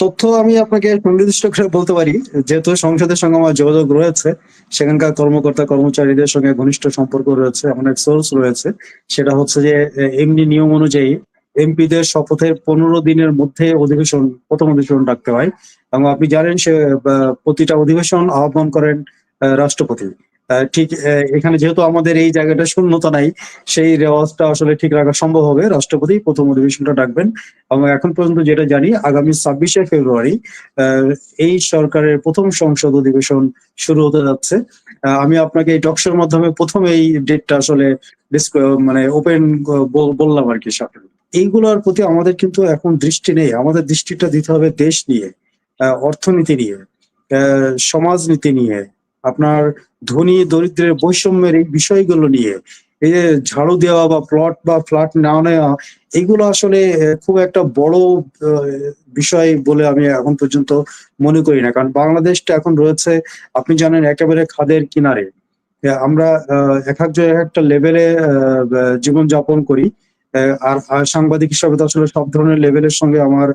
তথ্য আমি আপনাকে সুনির্দিষ্ট করে বলতে পারি, যেহেতু সংসদের সঙ্গে আমার যোগাযোগ রয়েছে, সেখানকার কর্মকর্তা, কর্মচারীদের সঙ্গে ঘনিষ্ঠ সম্পর্ক রয়েছে, এমন এক সোর্স রয়েছে, সেটা হচ্ছে যে এমনি নিয়ম অনুযায়ী এমপিদের শপথের পনেরো দিনের মধ্যে অধিবেশন, প্রথম অধিবেশন ডাকতে হয়, এবং আপনি জানেন সে প্রতিটা অধিবেশন আহ্বান করেন রাষ্ট্রপতি। ঠিক এখানে যেহেতু আমাদের এই জায়গাটা শূন্যতা নাই, সেই রেওয়াজটা আসলে ঠিক রাখা সম্ভব হবে। রাষ্ট্রপতি প্রথম অধিবেশনটা ডাকবেন। এবং এখন পর্যন্ত যেটা জানি, আগামী ছাব্বিশে ফেব্রুয়ারি এই সরকারের প্রথম সংসদ অধিবেশন শুরু হতে যাচ্ছে। আমি আপনাকে এই টকশোর মাধ্যমে প্রথম এই ডেটটা আসলে মানে ওপেন বললাম আর কি এইগুলোর প্রতি আমাদের কিন্তু এখন দৃষ্টি নেই। আমাদের দৃষ্টিটা দিতে হবে দেশ নিয়ে অর্থনীতি নিয়ে সমাজনীতি নিয়ে আপনার ধনী দরিদ্রের বৈষম্যের এই বিষয়গুলো নিয়ে, এই যে ঝাড়ু দেওয়া বা প্লট বা ফ্ল্যাট না নেওয়া, এগুলো আসলে খুব একটা বড় বিষয় বলে আমি এখন পর্যন্ত মনে করি না। কারণ বাংলাদেশটা এখন রয়েছে, আপনি জানেন একেবারে খাদের কিনারে। আমরা এক একজন এক একটা লেভেলে জীবন যাপন করি। আর সাংবাদিক হিসাবে তো আসলে সব ধরনের লেভেলের সঙ্গে আমার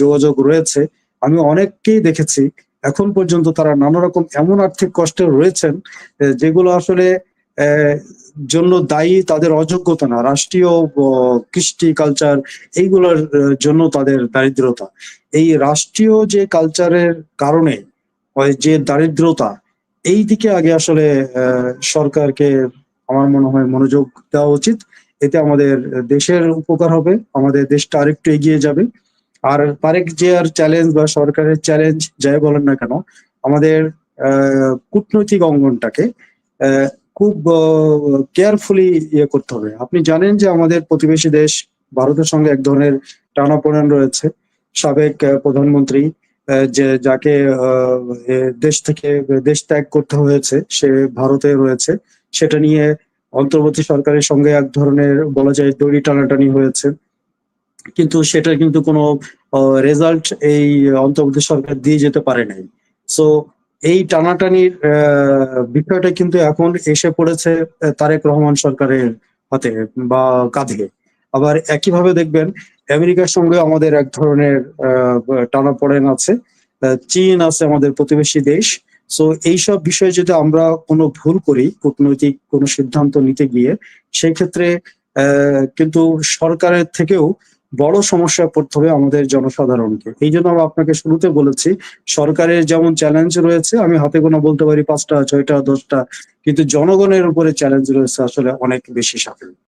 যোগাযোগ রয়েছে। আমি অনেককেই দেখেছি এখন পর্যন্ত তারা নানা রকম এমন আর্থিক কষ্টে রয়েছেন যেগুলো আসলে জন্য দায়ী তাদের অযোগ্যতা না। রাষ্ট্রীয় কৃষ্টি কালচার এইগুলোর জন্য তাদের দারিদ্রতা। এই রাষ্ট্রীয় যে কালচারের কারণে যে দারিদ্রতা, এই দিকে আগে আসলে সরকারকে আমার মনে হয় মনোযোগ দেওয়া উচিত। এতে আমাদের দেশের উপকার হবে, আমাদের দেশটা আরেকটু এগিয়ে যাবে। আর তারেক জিয়ার চ্যালেঞ্জ বা সরকারের চ্যালেঞ্জ যাই বলেন না কেন, আমাদের কূটনৈতিক অঙ্গনটাকে খুব কেয়ারফুলি ইয়ে করতে হবে। আপনি জানেন যে আমাদের প্রতিবেশী দেশ ভারতের সঙ্গে এক ধরনের টানাপোড়েন রয়েছে। সাবেক প্রধানমন্ত্রী যে, যাকে দেশ থেকে, দেশ ত্যাগ করতে হয়েছে, সে ভারতে রয়েছে। সেটা নিয়ে অন্তর্বর্তী সরকারের সঙ্গে এক ধরনের বলা যায় দড়ি টানাটানি হয়েছে। কিন্তু সেটা কিন্তু কোনো রেজাল্ট এই অন্তর্বর্তী সরকার দিয়ে যেতে পারে নাই। সো এই টানাটানির বিষয়টা কিন্তু এখন এসে পড়েছে তারেক রহমান সরকারের হাতে বা কাঁধে। আবার একইভাবে দেখবেন, আমেরিকার সঙ্গে আমাদের এক ধরনের টানাপোড়েন আছে। চীন আছে আমাদের প্রতিবেশী দেশ। সো এইসব বিষয়ে যদি আমরা কোনো ভুল করি, কূটনৈতিক কোনো সিদ্ধান্ত নিতে গিয়ে সেই ক্ষেত্রে কিন্তু সরকারের থেকেও বড় সমস্যায় পড়তে হবে আমাদের জনসাধারণকে। এই জন্য আমি আপনাকে শুরুতে বলেছি, সরকারের যেমন চ্যালেঞ্জ রয়েছে, আমি হাতে গোনা বলতে পারি পাঁচটা, ছয়টা, দশটা, কিন্তু জনগণের উপরে চ্যালেঞ্জ রয়েছে আসলে অনেক বেশি সাফল্য।